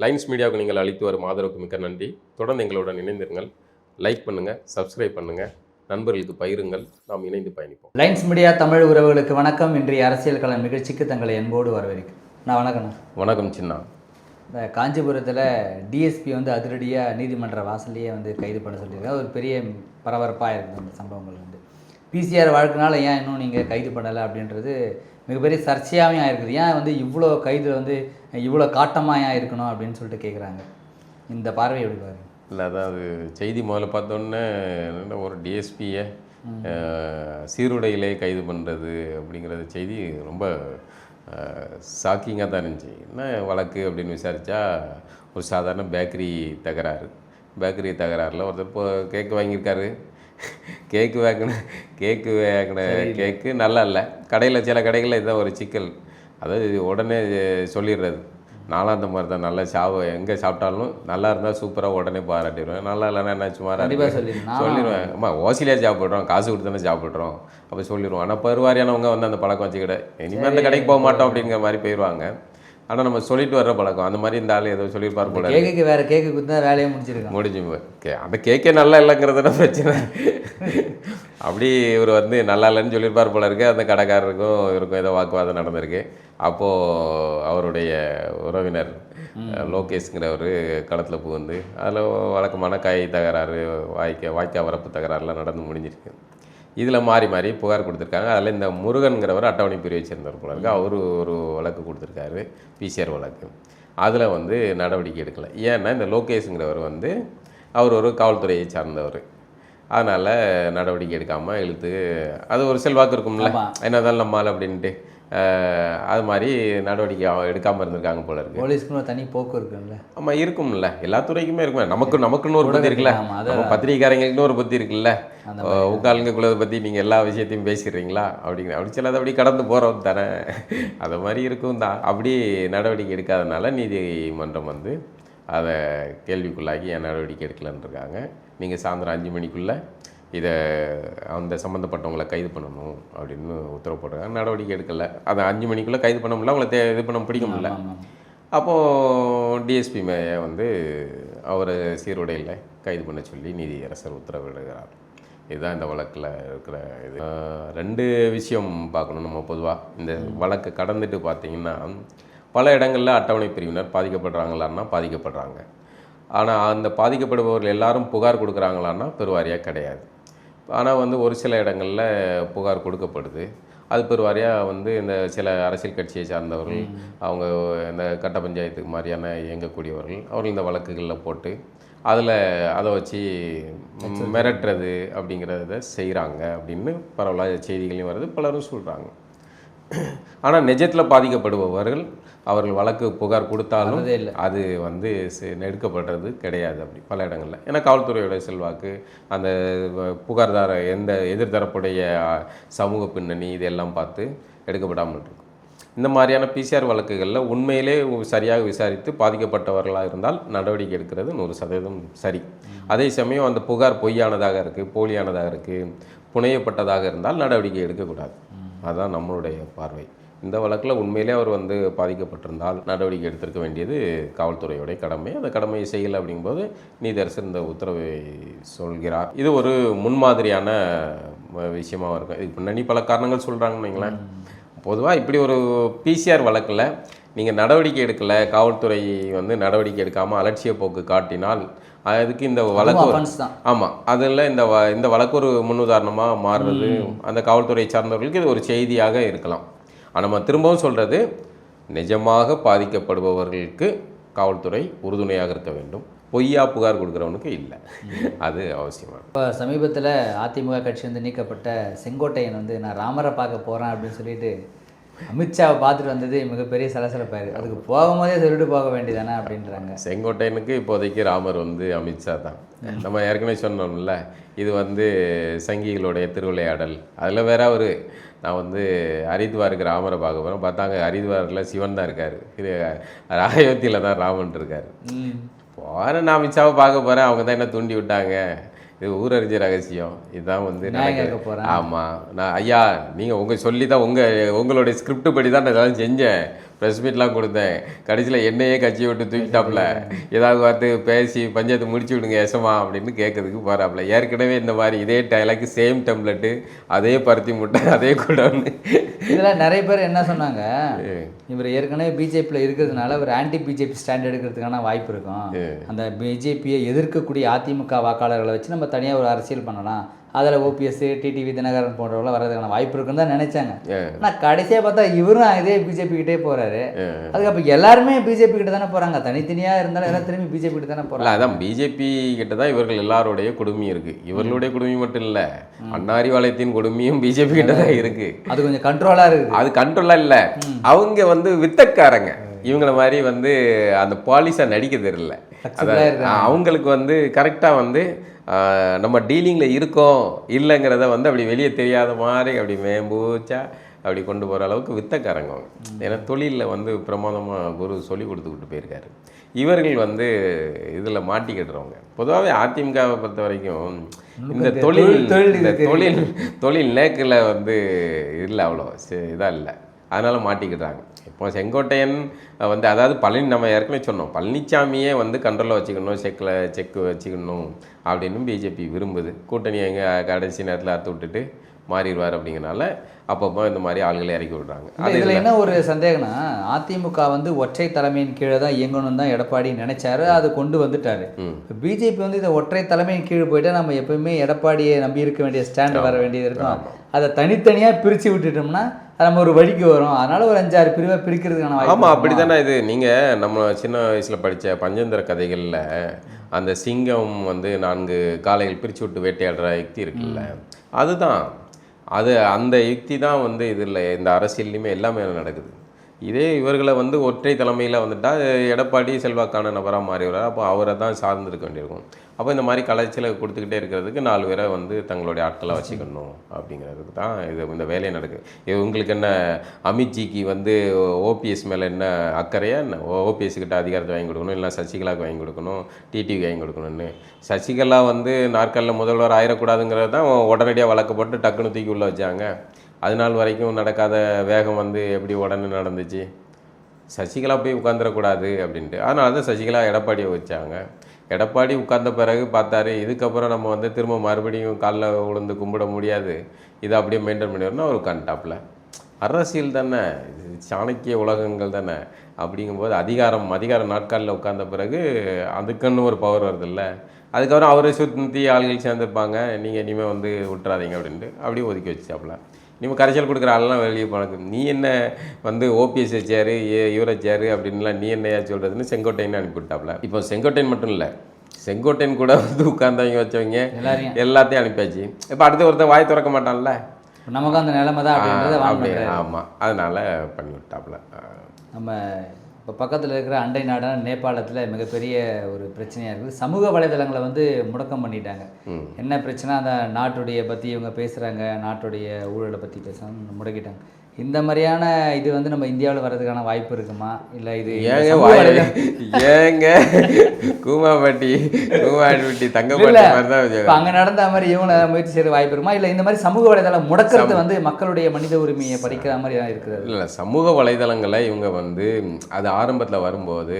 Lines மீடியாவுக்கு நீங்கள் அளித்து வரும் ஆதரவுக்கு மிக்க நன்றி. தொடர்ந்து எங்களுடன் இணைந்திருங்கள். லைக் பண்ணுங்கள் சப்ஸ்கிரைப் பண்ணுங்கள் நண்பர்களுக்கு பகிருங்கள். நாம் இணைந்து பயணிப்போம். லைன்ஸ் மீடியா தமிழ் உறவுகளுக்கு வணக்கம். இன்றைய அரசியல் களம் நிகழ்ச்சிக்கு தங்களை அன்போடு வரவேற்கிறேன். நான் வணக்கண்ணா வணக்கம் சின்னா. இந்த காஞ்சிபுரத்தில் டிஎஸ்பி வந்து அதிரடியாக நீதிமன்ற வாசல்லையே வந்து கைது பண்ண சொல்லியிருக்காங்க ஒரு பெரிய பரபரப்பாக இருக்குது அந்த சம்பவங்கள் வந்து. பிசிஆர் வழக்குனால ஏன் இன்னும் நீங்கள் கைது பண்ணலை அப்படின்றது மிகப்பெரிய சர்ச்சையாகவும் இருக்குது ஏன் வந்து இவ்வளோ கைது வந்து இவ்வளோ காட்டமாக ஏன் இருக்கணும் அப்படின்னு சொல்லிட்டு கேட்குறாங்க இந்த பார்வை எப்படி பாருங்க இல்லை அதாவது செய்தி முதல்ல பார்த்தோன்னே ஒரு டிஎஸ்பியை சீருடையிலே கைது பண்ணுறது அப்படிங்கிறது செய்தி ரொம்ப ஷாக்கிங்காக தான் இருந்துச்சு. என்ன வழக்கு அப்படின்னு விசாரித்தா ஒரு சாதாரண பேக்கரி தகராறு. பேக்கரி தகராறில் ஒருத்தர் இப்போ கேக்கு வாங்கியிருக்காரு. கேக்கு வாங்கின கேக்கு வாங்கின கேக்கு நல்லா இல்லை கடையில் சில கடைகளில் இதுதான் ஒரு சிக்கல். அதாவது உடனே சொல்லிடுறது. நானும் அந்த மாதிரி தான் நல்லா சாவ எங்கே சாப்பிட்டாலும் நல்லா இருந்தால் சூப்பராக உடனே பாராட்டிடுவேன். நல்லா இல்லைன்னா என்ன இருக்கு. சொல்லிடுவேன். அம்மா ஓசிலியாக சாப்பிட்றோம். காசு கொடுத்து தானே சாப்பிட்றோம். அப்போ சொல்லிடுவோம். ஆனால் பருவாரியானவங்க வந்து அந்த பழக்கம் வச்சுக்கிட இனிமேல் அந்த கடைக்கு போக மாட்டோம் அப்படிங்கிற மாதிரி போயிடுவாங்க ஆனால் நம்ம சொல்லிட்டு வர்ற பழக்கம். அந்த மாதிரி இந்த ஆள் ஏதோ சொல்லியிருப்பார் போல கேக்குக்கு வேறு கேக்கு கொடுத்தா வேலையை முடிச்சிருக்காங்க முடிஞ்சு கே அந்த கேக்கே நல்லா இல்லைங்கிறது தான் பிரச்சனை. அப்படி இவர் வந்து நல்லா இல்லைன்னு சொல்லியிருப்பார் போல இருக்கு. அந்த கடைக்காரருக்கும் இவருக்கும் ஏதோ வாக்குவாதம் நடந்திருக்கு. அப்போது அவருடைய உறவினர் லோகேஷ்ங்கிறவர் களத்தில் புகுந்து அதில் வழக்கமான காய் தகராறு வாய்க்க வாய்க்கா வரப்பு தகராறுலாம் நடந்து முடிஞ்சிருக்கு. இதில் மாறி மாறி புகார் கொடுத்துருக்காங்க. அதில் இந்த முருகன்கிறவர் அட்டவணை பிரிவை சேர்ந்தவர் போல இருக்கு. அவர் ஒரு வழக்கு கொடுத்துருக்காரு பிசிஆர் வழக்கு. அதில் வந்து நடவடிக்கை எடுக்கலை. ஏன்னா இந்த லோகேஷுங்கிறவர் வந்து அவர் ஒரு காவல்துறையை சார்ந்தவர். அதனால் நடவடிக்கை எடுக்காமல் இழுத்து அது ஒரு செல்வாக்கு இருக்கும்ல. என்னதான் நம்மால் அப்படின்ட்டு. அது மாதிரி நடவடிக்கை எடுக்காமல் இருந்திருக்காங்க போல இருக்கு. போலீஸ்க்குன்னு தனி போக்கு இருக்குல்ல ஆமாம் இருக்கும்ல. எல்லா துறைக்குமே இருக்குமே நமக்கு நமக்குன்னு ஒரு புத்தி இருக்குல்ல. நம்ம பத்திரிகைக்காரங்களுக்குன்னு ஒரு புத்தி இருக்குல்ல. அந்த உட்காலுங்க குலத்தை பற்றி நீங்கள் எல்லா விஷயத்தையும் பேசிடுறீங்களா? அப்படிங்கிற அப்படி சிலது அப்படி கடந்து போகிறோம் தானே. அது மாதிரி இருக்கும் தான். அப்படி நடவடிக்கை எடுக்காதனால நீதிமன்றம் வந்து அதை கேள்விக்குள்ளாகி ஏன் நடவடிக்கை எடுக்கலன்னு இருக்காங்க நீங்கள் சாயந்தரம் அஞ்சு மணிக்குள்ளே இதை அந்த சம்மந்தப்பட்டவங்களை கைது பண்ணணும் அப்படின்னு உத்தரவு போட்டிருக்காங்க. நடவடிக்கை எடுக்கலை. அதை அஞ்சு மணிக்குள்ளே கைது பண்ண முடியல அவங்கள தே இது பண்ண பிடிக்க முடியல. அப்போது டிஎஸ்பி மேய வந்து அவரை சீருடையில் கைது பண்ண சொல்லி நீதியரசர் உத்தரவிடுகிறார். இதுதான் இந்த வழக்கில் இருக்கிற இது. ரெண்டு விஷயம் பார்க்கணும் நம்ம பொதுவாக இந்த வழக்கை கடந்துட்டு பார்த்தீங்கன்னா பல இடங்களில் அட்டவணை பிரிவினர் பாதிக்கப்படுறாங்களான்னா பாதிக்கப்படுறாங்க. ஆனால் அந்த பாதிக்கப்படுபவர்கள் எல்லாரும் புகார் கொடுக்குறாங்களான்னா பெருவாரியாக கிடையாது. ஆனால் வந்து ஒரு சில இடங்களில் புகார் கொடுக்கப்படுது. அது பெருவாரியாக வந்து இந்த சில அரசியல் கட்சியை சார்ந்தவர்கள் அவங்க இந்த கட்ட பஞ்சாயத்து மாதிரியான இயங்கக்கூடியவர்கள் அவர்கள் இந்த வழக்குகளில் போட்டு அதில் அதை வச்சு மிரட்டுறது அப்படிங்கிறத செய்கிறாங்க அப்படின்னு பரவலாக செய்திகளையும் வருது பலரும் சொல்கிறாங்க ஆனால் நிஜத்தில் பாதிக்கப்படுபவர்கள் அவர்கள் வழக்கு புகார் கொடுத்தாலும். அது வந்து எடுக்கப்படுறது கிடையாது அப்படி பல இடங்களில். ஏன்னா காவல்துறையோட செல்வாக்கு அந்த புகார்தார எந்த எதிர்தரப்புடைய சமூக பின்னணி இதெல்லாம் பார்த்து எடுக்கப்படாமல் இருக்கும். இந்த மாதிரியான பிசிஆர் வழக்குகளில் உண்மையிலே சரியாக விசாரித்து பாதிக்கப்பட்டவர்களாக இருந்தால் நடவடிக்கை எடுக்கிறது நூறு சதவீதம் சரி. அதே சமயம் அந்த புகார் பொய்யானதாக இருக்குது போலியானதாக இருக்குது புனையப்பட்டதாக இருந்தால் நடவடிக்கை எடுக்கக்கூடாது. அதுதான் நம்மளுடைய பார்வை. இந்த வழக்கில் உண்மையிலே அவர் வந்து பாதிக்கப்பட்டிருந்தால் நடவடிக்கை எடுத்திருக்க வேண்டியது காவல்துறையோடைய கடமை. அந்த கடமையை செய்யலை அப்படிங்கும்போது நீதரசர் இந்த உத்தரவை சொல்கிறார். இது ஒரு முன்மாதிரியான விஷயமாக இருக்கும். இதுக்கு பின்னணி பல காரணங்கள் சொல்கிறாங்கன்னு வைங்களேன். பொதுவாக இப்படி ஒரு பிசிஆர் வழக்கில் நீங்கள் நடவடிக்கை எடுக்கலை காவல்துறை வந்து நடவடிக்கை எடுக்காமல் அலட்சிய போக்கு காட்டினால் அதுக்கு இந்த வழக்கு ஆமாம் அதில் இந்த வ இந்த வழக்கு ஒரு முன்னுதாரணமாக மாறுறது அந்த காவல்துறை சார்ந்தவர்களுக்கு இது ஒரு செய்தியாக இருக்கலாம். ஆனால் நம்ம திரும்பவும் சொல்கிறது நிஜமாக பாதிக்கப்படுபவர்களுக்கு காவல்துறை உறுதுணையாக இருக்க வேண்டும். பொய்யா புகார் கொடுக்குறவனுக்கு இல்லை. அது அவசியமானது. இப்போ சமீபத்தில் அதிமுக கட்சி வந்து நீக்கப்பட்ட செங்கோட்டையன் வந்து நான் ராமரை பார்க்க போகிறேன் அப்படின்னு சொல்லிட்டு அமித்ஷாவை பார்த்துட்டு வந்தது மிகப்பெரிய சலசலப்பாயிரு அதுக்கு போகும்போதே சொல்லிட்டு போக வேண்டியதானே அப்படின்றாங்க. செங்கோட்டையனுக்கு இப்போதைக்கு ராமர் வந்து அமித்ஷா தான். நம்ம ஏற்கனவே சொன்னோம்ல இது வந்து சங்கிகளுடைய திருவிளையாடல். அதில் வேற ஒரு நான் வந்து ஹரித்வாருக்கு ராமரை பார்க்க போகிறேன் பார்த்தாங்க ஹரித்வாரில் சிவன் தான் இருக்கார். இது அயோத்தியில் தான் ராமன் இருக்கார். போகிறேன் நான் அமித்ஷாவை பார்க்க போகிறேன் அவங்க தான் என்ன தூண்டி விட்டாங்க. இது ஊரறிஞ்ச ரகசியம் இதுதான் வந்து நடக்குது. கேட்க போறேன். ஆமாம் நான் ஐயா நீங்கள் உங்கள் சொல்லி தான் உங்கள் உங்களுடைய ஸ்கிரிப்ட் படி தான் நான் இதெல்லாம் செஞ்சேன் ப்ரெஸ் மீட்லாம் கொடுத்தேன். கடைசியில் என்னையே கட்சியை விட்டு தூக்கிட்டாப்புல. ஏதாவது பார்த்து பேசி பஞ்சாயத்து முடிச்சு விடுங்க எசமா அப்படின்னு கேட்கறதுக்கு போகிறாப்புல ஏற்கனவே இந்த மாதிரி இதே டைலாக்கு சேம் டெம்ப்ளெட்டு அதே பருத்தி முட்டை அதே கூடன்னு இதில் நிறைய பேர் என்ன சொன்னாங்க? இவர் ஏற்கனவே பிஜேபியில் இருக்கிறதுனால ஒரு ஆன்டி பிஜேபி ஸ்டாண்ட் எடுக்கிறதுக்கான வாய்ப்பு இருக்கும். அந்த பிஜேபியை எதிர்க்கக்கூடிய அதிமுக வாக்காளர்களை வச்சு நம்ம தனியாக ஒரு அரசியல் பண்ணலாம். அதில் ஓபிஎஸ் டிடிவி தினகரன் போன்றவர்கள் வர்றதுக்கான வாய்ப்பு இருக்குன்னு தான் நினைச்சாங்க. ஆனால் கடைசியாக பார்த்தா இவரும் இதே பிஜேபி கிட்டே போறாரு. அதுக்கப்புறம் எல்லாருமே பிஜேபி கிட்ட தானே போறாங்க. தனித்தனியாக இருந்தாலும் எல்லாம் திரும்பி பிஜேபி கிட்ட தானே போறாங்க. இல்லை அதான் பிஜேபி கிட்ட தான் இவர்கள் எல்லாருடைய கொடுமை இருக்கு. இவர்களுடைய கொடுமை மட்டும் இல்லை அன்னாரிவாளையத்தின் கொடுமையும் பிஜேபி கிட்ட தான் இருக்கு. அது கொஞ்சம் கண்ட்ரோலாக இருக்குது. அது கண்ட்ரோலாக இல்லை. அவங்க வந்து வித்தக்காரங்க. இவங்கள மாதிரி வந்து அந்த பாலிஸாக நடிக்க தெரியல. அவங்களுக்கு வந்து கரெக்டாக வந்து நம்ம டீலிங்கில் இருக்கோம் இல்லைங்கிறத வந்து அப்படி வெளியே தெரியாத மாதிரி அப்படி மேம்பூச்சா அப்படி கொண்டு போகிற அளவுக்கு வித்தக்காரங்க அவங்க. ஏன்னா தொழிலில் வந்து பிரமாதமாக குரு சொல்லி கொடுத்துக்கிட்டு போயிருக்காரு. இவர்கள் வந்து இதில் மாட்டிக்கிடுறவங்க பொதுவாகவே அதிமுகவை பொறுத்த வரைக்கும் இந்த தொழில் தொழில் தொழில் தொழில் நேக்கில் வந்து இல்லை அவ்வளோ இதாக இல்லை. அதனால் மாட்டிக்கிட்டாங்க. இப்போ செங்கோட்டையன் வந்து அதாவது பழனி நம்ம ஏற்கனவே சொன்னோம். பழனிசாமியே வந்து கண்ட்ரோலில் வச்சுக்கணும் செக்கில் செக் வச்சுக்கணும் அப்படின்னு பிஜேபி விரும்புது. கூட்டணி எங்கே கடைசி நேரத்தில் அறுத்து விட்டுட்டு மாறிடுவார் அப்படிங்கிறனால அப்பப்போ இந்த மாதிரி ஆளுகளை இறக்கி விடுறாங்க. அது இதில் என்ன ஒரு சந்தேகம்னா அதிமுக வந்து ஒற்றை தலைமையின் கீழே தான் இயங்கணும் தான் எடப்பாடி நினைச்சாரு அது கொண்டு வந்துட்டாரு. பிஜேபி வந்து இந்த ஒற்றை தலைமையின் கீழ் போயிட்டா நம்ம எப்பவுமே எடப்பாடியை நம்பி இருக்க வேண்டிய ஸ்டாண்ட் வர வேண்டியது இருக்கும். அதை தனித்தனியாக பிரித்து விட்டுட்டோம்னா நம்ம ஒரு வழிக்கு வரும். அதனால ஒரு அஞ்சாறு பிரிவாக பிரிக்கிறதுக்கான ஆமாம்? அப்படி தானே இது. நீங்கள் நம்ம சின்ன வயசில் படித்த பஞ்சந்திர கதைகளில் அந்த சிங்கம் வந்து நான்கு காளைகள் பிரித்து விட்டு வேட்டையாடுற யுக்தி இருக்குல்ல. அதுதான். அது அந்த யுக்தி தான் வந்து இதில் இந்த அரசியல்லையுமே எல்லாமே நடக்குது. இதே இவர்களை வந்து ஒற்றை தலைமையில் வந்துட்டா எடப்பாடி செல்வாக்கான நபராக மாறி வர்றார் அப்போ அவரை தான் சார்ந்திருக்க வேண்டியிருக்கும். அப்போ இந்த மாதிரி கலைச்சலை கொடுத்துக்கிட்டே இருக்கிறதுக்கு நாலு பேரை வந்து தங்களுடைய ஆட்களை வச்சுக்கணும் அப்படிங்கிறதுக்கு தான் இது இந்த வேலையை நடக்குது இது உங்களுக்கு என்ன அமித்ஜிக்கு வந்து ஓபிஎஸ் மேலே என்ன அக்கறையா என்ன? ஓபிஎஸ்கிட்ட அதிகாரத்தை வாங்கி கொடுக்கணும் இல்லை சசிகலாவுக்கு வாங்கி கொடுக்கணும் டிடிவி வாங்கி கொடுக்கணும்னு. சசிகலா வந்து நாற்காலில் முதல்வர் ஆயிடக்கூடாதுங்கிறது தான் உடனடியாக வழக்கு போட்டு டக்குன்னு தூக்கி உள்ள வச்சாங்க. அது நாள் வரைக்கும் நடக்காத வேகம் வந்து எப்படி உடனே நடந்துச்சு? சசிகலா போய் உட்காந்துடக்கூடாது அப்படின்ட்டு. அதனால தான் சசிகலா எடப்பாடியை வச்சாங்க. எடப்பாடி உட்கார்ந்த பிறகு பார்த்தாரு இதுக்கப்புறம் நம்ம வந்து திரும்ப மறுபடியும் காலில் விழுந்து கும்பிட முடியாது. இதை அப்படியே மெயின்டைன் பண்ணிடணும் அவர் உட்காந்துட்டாப்புல அரசியல் தானே. சாணக்கிய உலகங்கள் தானே. அப்படிங்கும்போது அதிகாரம் அதிகார நாட்காலில் உட்கார்ந்த பிறகு அதுக்குன்னு ஒரு பவர் வருதில்ல. அதுக்கப்புறம் அவரை சுற்றி ஆள்கள் சேர்ந்துருப்பாங்க. நீங்கள் இனிமேல் வந்து விட்டுறாதீங்க அப்படின்ட்டு அப்படியே ஒதுக்கி வச்சாப்புல இனிமேல் கரைச்சல் கொடுக்குற ஆளெல்லாம் வெளியே போனது. நீ என்ன வந்து ஓபிஎஸ் ஏ இவரை வச்சாரு அப்படின்லாம் நீ என்னையா சொல்கிறதுன்னு செங்கோட்டையன் அனுப்பிவிட்டாப்புல இப்போ செங்கோட்டையன் மட்டும் இல்லை செங்கோட்டையன் கூட வந்து உட்கார்ந்தவங்க வச்சவங்க எல்லாத்தையும் அனுப்பியாச்சு. இப்போ அடுத்து ஒருத்தன் வாய் திறக்க மாட்டான்ல. நமக்கு அந்த நிலைமை தான் அப்படின்றத. ஆமாம் அதனால பண்ணி விட்டாப்புல நம்ம இப்போ பக்கத்தில் இருக்கிற அண்டை நாடான நேபாளத்தில் மிகப்பெரிய ஒரு பிரச்சனையாக இருக்குது. சமூக வலைதளங்களை வந்து முடக்கம் பண்ணிட்டாங்க. என்ன பிரச்சனை? அந்த நாட்டுடைய பற்றி இவங்க பேசுகிறாங்க நாட்டுடைய ஊழலை பற்றி பேசுகிறாங்க முடக்கிட்டாங்க. இந்த மாதிரியான இது வந்து நம்ம இந்தியாவில் வர்றதுக்கான வாய்ப்பு இருக்குமா? இல்லை இது ஏங்க ஏங்க? கூமாப்பட்டி கூமாப்பட்டி தங்கப்பட்டி அங்கே நடந்த மாதிரி இவங்க முயற்சி செய்ய வாய்ப்பு இருக்குமா? இல்லை இந்த மாதிரி சமூக வலைதளம் முடக்கிறது வந்து மக்களுடைய மனித உரிமையை பறிக்கிற மாதிரி தான் இருக்குது. இல்லை சமூக வலைதளங்களை இவங்க வந்து அது ஆரம்பத்தில் வரும்போது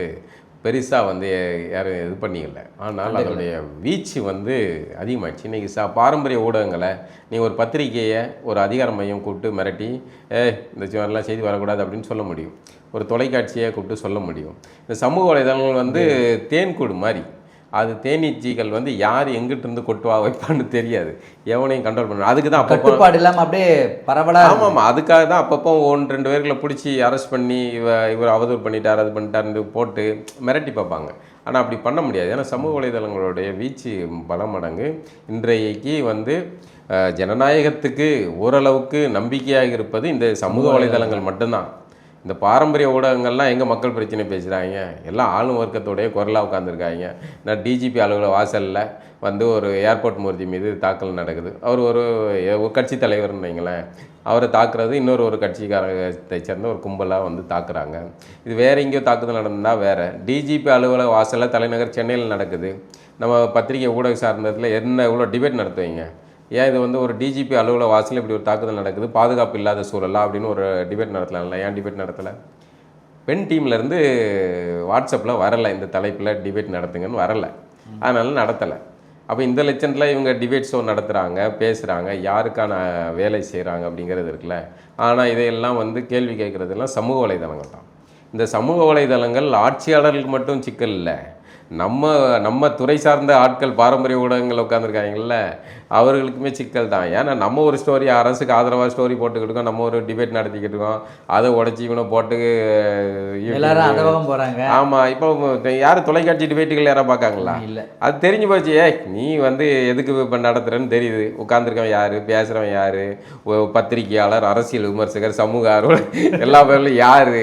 பெருசாக வந்து யாரும் இது பண்ணிக்கல. ஆனால் அதோடைய வீச்சு வந்து அதிகமாச்சு இன்றைக்கி ச பாரம்பரிய ஊடகங்களை நீ ஒரு பத்திரிக்கையை ஒரு அதிகார மையம் கூப்பிட்டு மிரட்டி ஏ இந்த மாதிரிலாம் செய்தி வரக்கூடாது அப்படின்னு சொல்ல முடியும். ஒரு தொலைக்காட்சியை கூப்பிட்டு சொல்ல முடியும். இந்த சமூக வலைதளங்கள் வந்து தேன்கூடு மாதிரி. அது தேனீச்சிகள் வந்து யார் எங்கிட்ட இருந்து கொட்டுவா வைப்பான்னு தெரியாது. எவனையும் கண்ட்ரோல் பண்ணணும் அதுக்கு தான் கட்டுப்பாடு இல்லாமல் அப்படியே பரவலாக ஆமாம் ஆமாம். அதுக்காக தான் அப்பப்போ ஒன்று ரெண்டு பேர்களை பிடிச்சி அரெஸ்ட் பண்ணி இவ இவர் அவதூறு பண்ணிட்டார் அது பண்ணிட்டாருன்னு போட்டு மிரட்டி பார்ப்பாங்க. ஆனால் அப்படி பண்ண முடியாது. ஏன்னா சமூக வலைதளங்களுடைய வீச்சு பல மடங்கு இன்றைக்கு வந்து ஜனநாயகத்துக்கு ஓரளவுக்கு நம்பிக்கையாக இருப்பது இந்த சமூக வலைதளங்கள் மட்டும்தான். இந்த பாரம்பரிய ஊடகங்கள்லாம் எங்கே மக்கள் பிரச்சனை பேசுகிறாங்க எல்லாம் ஆளும் வர்க்கத்தோடைய குரலாக உட்காந்துருக்காங்க நான் டிஜிபி அலுவலக வாசலில் வந்து ஒரு ஏர்போர்ட் மூர்த்தி மீது தாக்கல் நடக்குது. அவர் ஒரு கட்சி தலைவர்னு வைங்களேன். அவரை தாக்குறது இன்னொரு ஒரு கட்சிக்காரத்தை சேர்ந்த ஒரு கும்பலாக வந்து தாக்குறாங்க. இது வேறு எங்கேயோ தாக்குதல் நடந்தால் வேறு. டிஜிபி அலுவலக வாசலில் தலைநகர் சென்னையில் நடக்குது. நம்ம பத்திரிகை ஊடக சார்ந்ததில் என்ன இவ்வளோ டிபேட் நடத்துவீங்க? ஏன் இது வந்து ஒரு டிஜிபி அலுவலக வாசலில் இப்படி ஒரு தாக்குதல் நடக்குது? பாதுகாப்பு இல்லாத சூழலா? அப்படின்னு ஒரு டிபேட் நடத்தலாம்ல. ஏன் டிபேட் நடத்தலை? பெண் டீம்லேருந்து வாட்ஸ்அப்பில் வரலை. இந்த தலைப்பில் டிபேட் நடத்துங்கன்னு வரலை. அதனால் நடத்தலை. அப்போ இந்த லட்சத்தில் இவங்க டிபேட் ஷோ நடத்துகிறாங்க பேசுகிறாங்க யாருக்கான வேலை செய்கிறாங்க அப்படிங்கிறது இருக்குல்ல. ஆனால் இதையெல்லாம் வந்து கேள்வி கேட்குறதெல்லாம் சமூக வலைதளங்கள் தான். இந்த சமூக வலைதளங்கள் ஆட்சியாளர்களுக்கு மட்டும் சிக்கல் இல்லை. நம்ம நம்ம துறை சார்ந்த ஆட்கள் பாரம்பரிய ஊடகங்கள் உட்காந்துருக்காங்கல்ல அவர்களுக்குமே சிக்கல் தான். ஏன்னா நம்ம ஒரு ஸ்டோரி அரசுக்கு ஆதரவாக ஸ்டோரி போட்டுக்கிட்டு இருக்கோம் நம்ம ஒரு டிபேட் நடத்திக்கிட்டு இருக்கோம் அதை உடச்சி இவனை போட்டு எல்லாரும் அந்த பக்கம் போகிறாங்க ஆமாம் இப்போ யார் தொலைக்காட்சி டிபேட்டுகள் யாராவது பார்க்காங்களா? இல்லை. அது தெரிஞ்சு போச்சு ஏய் நீ வந்து எதுக்கு இப்போ நடத்துறன்னு தெரியுது. உட்காந்துருக்கவன் யார்? பேசுகிறவன் யார்? பத்திரிகையாளர் அரசியல் விமர்சகர் சமூக ஆர்வலர் எல்லா பேர்லையும் யார்?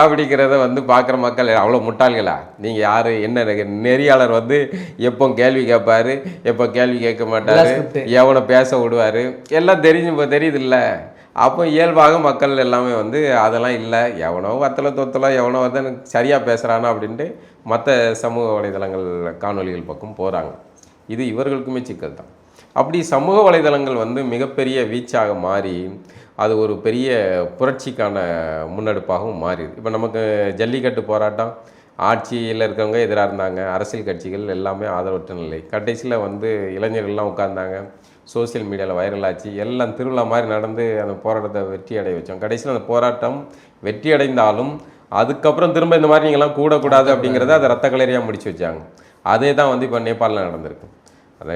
அப்படிங்கிறத வந்து பார்க்குற மக்கள் அவ்வளோ முட்டாள்களா? நீங்கள் யார்? என்ன நெறியாளர் வந்து எப்போ கேள்வி கேட்பாரு எப்போ கேள்வி கேட்க மாட்டார். எவனை பேச விடுவார். எல்லாம் தெரிஞ்சு இப்போ தெரியுதுல்ல. அப்போ இயல்பாக மக்கள் எல்லாமே வந்து அதெல்லாம் இல்லை. எவனோ வத்தலை தொத்தலோ எவனோ வந்து எனக்கு சரியாக பேசுகிறானா அப்படின்ட்டு மற்ற சமூக வலைதளங்கள் காணொளிகள் பக்கம் போகிறாங்க இது இவர்களுக்குமே சிக்கல் தான். அப்படி சமூக வலைதளங்கள் வந்து மிகப்பெரிய வீச்சாக மாறி அது ஒரு பெரிய புரட்சிக்கான முன்னெடுப்பாகவும் மாறிடுது. இப்போ நமக்கு ஜல்லிக்கட்டு போராட்டம் ஆட்சியில் இருக்கவங்க எதிராக இருந்தாங்க. அரசியல் கட்சிகள் எல்லாமே ஆதரவற்ற நிலை. கடைசியில் வந்து இளைஞர்கள்லாம் உட்கார்ந்தாங்க. சோஷியல் மீடியாவில் வைரல் ஆச்சு. எல்லாம் திருவிழா மாதிரி நடந்து அந்த போராட்டத்தை வெற்றி அடைய வச்சோம். கடைசியில் அந்த போராட்டம் வெற்றி அடைந்தாலும் அதுக்கப்புறம் திரும்ப இந்த மாதிரி நீங்கள்லாம் கூடக்கூடாது அப்படிங்கிறத அதை ரத்த கலரியாக முடிச்சு வச்சாங்க. அதே தான் வந்து இப்போ நேபாளில் நடந்திருக்கு. அதை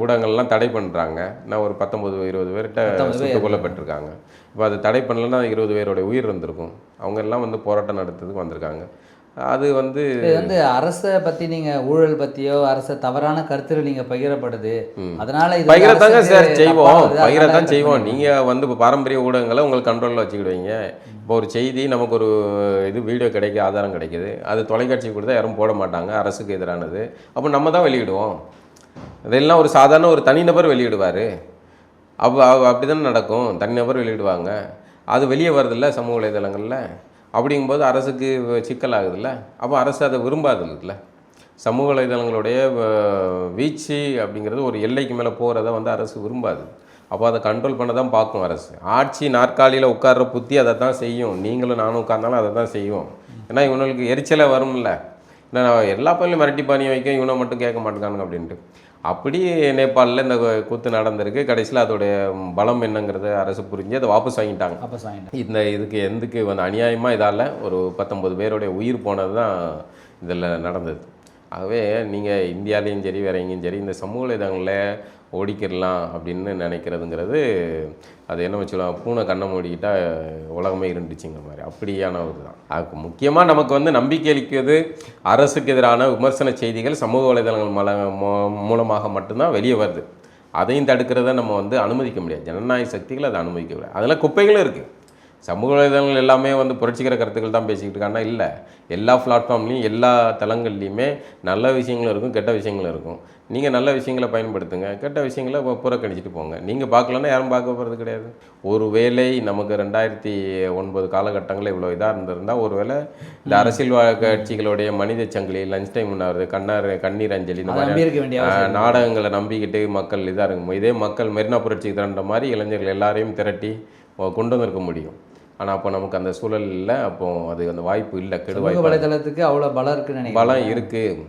ஊடகங்கள்லாம் தடை பண்ணுறாங்க நான் ஒரு பத்தொம்பது இருபது பேர்கிட்ட 19 பேர். சுட்டுக் கொல்லப்பட்டிருக்காங்க இப்போ அது தடை பண்ணலன்னா இருபது பேருடைய உயிர் இருந்திருக்கும். அவங்க எல்லாம் வந்து போராட்டம் நடத்துறதுக்கு வந்திருக்காங்க. அது வந்து இது வந்து அரசை பற்றி நீங்கள் ஊழல் பற்றியோ அரசை தவறான கருத்துகள் நீங்கள் பகிரப்படுது. அதனால இது பகிரத்தாங்க சார் செய்வோம். பகிரத்தான் செய்வோம். நீங்கள் வந்து இப்போ பாரம்பரிய ஊடகங்களை உங்கள் கண்ட்ரோலில் வச்சுக்கிடுவீங்க. இப்போ ஒரு செய்தி நமக்கு ஒரு இது வீடியோ கிடைக்கு ஆதாரம் கிடைக்குது. அது தொலைக்காட்சி கொடுத்தா யாரும் போட மாட்டாங்க. அரசுக்கு எதிரானது. அப்போ நம்ம தான் வெளியிடுவோம். இதெல்லாம் ஒரு சாதாரண ஒரு தனிநபர் வெளியிடுவார். அப்போ அப்படி தானே நடக்கும். தனிநபர் வெளியிடுவாங்க. அது வெளியே வருதில்ல சமூக வலைதளங்களில். அப்படிங்கும்போது அரசுக்கு சிக்கலாகுதுல்ல? அப்போ அரசு அதை விரும்பாதுல்ல? சமூக வலைதளங்களுடைய வீச்சு அப்படிங்கிறது ஒரு எல்லைக்கு மேலே போகிறத வந்து அரசு விரும்பாது. அப்போ அதை கண்ட்ரோல் பண்ண தான் பார்க்கும் அரசு. ஆட்சி நாற்காலியில் உட்கார்ற புத்தி அதை தான் செய்யும். நீங்களும் நானும் உட்கார்ந்தாலும் அதை தான் செய்யும் ஏன்னா இவனுக்கு எரிச்சலை வரும்ல. ஏன்னா எல்லா பள்ளியும் மிரட்டி பாணி வைக்க இவனை மட்டும் கேட்க மாட்டேங்கானுங்க அப்படின்ட்டு. அப்படி நேபாளில் இந்த கூத்து நடந்திருக்கு. கடைசியில் அதோடைய பலம் என்னங்கிறத அரசு புரிஞ்சு அதை வாபஸ் வாங்கிட்டாங்க. சாயிண்டா இந்த இதுக்கு எதுக்கு வந்து அநியாயமாக இதால் ஒரு பத்தொம்பது பேருடைய உயிர் போனது தான் இதில் நடந்தது. ஆகவே நீங்கள் இந்தியாலேயும் சரி வேற எங்கேயும் சரி இந்த சமூக வலைதளங்களில் ஓடிக்கிடலாம் அப்படின்னு நினைக்கிறதுங்கிறது அது என்ன வச்சுக்கலாம் பூனை கண்ணை மூடிக்கிட்டால் உலகமே இருந்துச்சுங்கிற மாதிரி. அப்படியான ஒரு தான் அதுக்கு முக்கியமாக நமக்கு வந்து நம்பிக்கை அளிக்கிறது அரசுக்கு எதிரான விமர்சன செய்திகள் சமூக வலைதளங்கள் மல மூ- மூலமாக மட்டும்தான் வெளியே வருது. அதையும் தடுக்கிறத நம்ம வந்து அனுமதிக்க முடியாது. ஜனநாயக சக்திகள் அதை அனுமதிக்க முடியாது. அதில் குப்பைகளும் இருக்குது சமூக வலைதளங்கள் எல்லாமே வந்து புரட்சிகர கருத்துக்கள் தான் பேசிக்கிட்டு இருக்காங்கன்னா இல்லை. எல்லா பிளாட்ஃபார்ம்லேயும் எல்லா தளங்கள்லையுமே நல்ல விஷயங்களும் இருக்கும் கெட்ட விஷயங்களும் இருக்கும். நீங்கள் நல்ல விஷயங்களை பயன்படுத்துங்க கெட்ட விஷயங்களை புறக்கணிச்சிட்டு போங்க. நீங்கள் பார்க்கலன்னா யாரும் பார்க்க போகிறது கிடையாது. ஒரு வேளை நமக்கு ரெண்டாயிரத்தி ஒன்பது காலகட்டங்களில் இவ்வளோ இதாக இருந்திருந்தால் ஒரு வேளை இந்த அரசியல் வா- கட்சிகளுடைய மனித சங்கிலி லஞ்ச் டைம் உண்ணாவது கண்ணார் கண்ணீர் அஞ்சலி இந்த மாதிரி. நாடகங்களை நம்பிக்கிட்டு மக்கள் இதாக இருக்கும் இதே மக்கள் மெரினா புரட்சிக்கு திரண்ட மாதிரி இளைஞர்கள் எல்லாரையும் திரட்டி கொண்டு வந்திருக்க முடியும். ஆனால் அப்போ நமக்கு அந்த சூழல் இல்லை. அப்போ அது அந்த வாய்ப்பு இல்லை. கெடு சமூக வாய்ப்பு வலைதளத்துக்கு அவ்வளோ பலம் இருக்குன்னு பலம் இருக்குது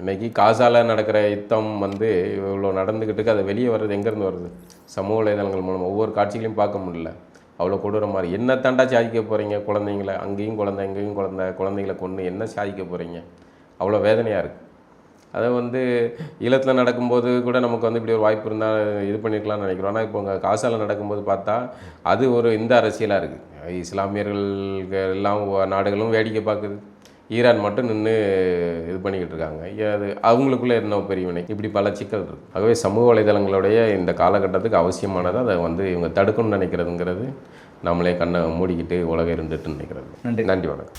இன்றைக்கி காசால நடக்கிற யுத்தம் வந்து இவ்வளோ நடந்துக்கிட்டு அது வெளியே வர்றது எங்கேருந்து வருது? சமூக வலைதளங்கள் மூலம். ஒவ்வொரு காட்சிகளையும் பார்க்க முடியல. அவ்வளோ கொடூர மாதிரி. என்ன தாண்டா சாதிக்க போகிறீங்க குழந்தைங்கள? அங்கேயும் குழந்தை இங்கேயும் குழந்தை குழந்தைங்கள கொண்டு என்ன சாதிக்க போகிறீங்க அவ்வளோ வேதனையாக இருக்குது அதை வந்து ஈழத்தில் நடக்கும்போது கூட நமக்கு வந்து இப்படி ஒரு வாய்ப்பு இருந்தால் இது பண்ணிருக்கலாம்னு நினைக்கிறோம். ஆனால் இப்போ உங்கள் நடக்கும்போது பார்த்தா அது ஒரு இந்த அரசியலாக இருக்குது இஸ்லாமியர்கள் எல்லாம் நாடுகளும் வேடிக்கை பார்க்குது. ஈரான் மட்டும் நின்று இது பண்ணிக்கிட்டு இருக்காங்க. அது அவங்களுக்குள்ள என்ன பிரிவினை? இப்படி பல சிக்கல் இருக்கு. ஆகவே சமூக வலைதளங்களுடைய இந்த காலகட்டத்துக்கு அவசியமானது அதை வந்து இவங்க தடுக்கணும்னு நினைக்கிறதுங்கிறது நம்மளே கண்ணை மூடிக்கிட்டு உலகம் இருந்துட்டு நினைக்கிறது. நன்றி. நன்றி வணக்கம்.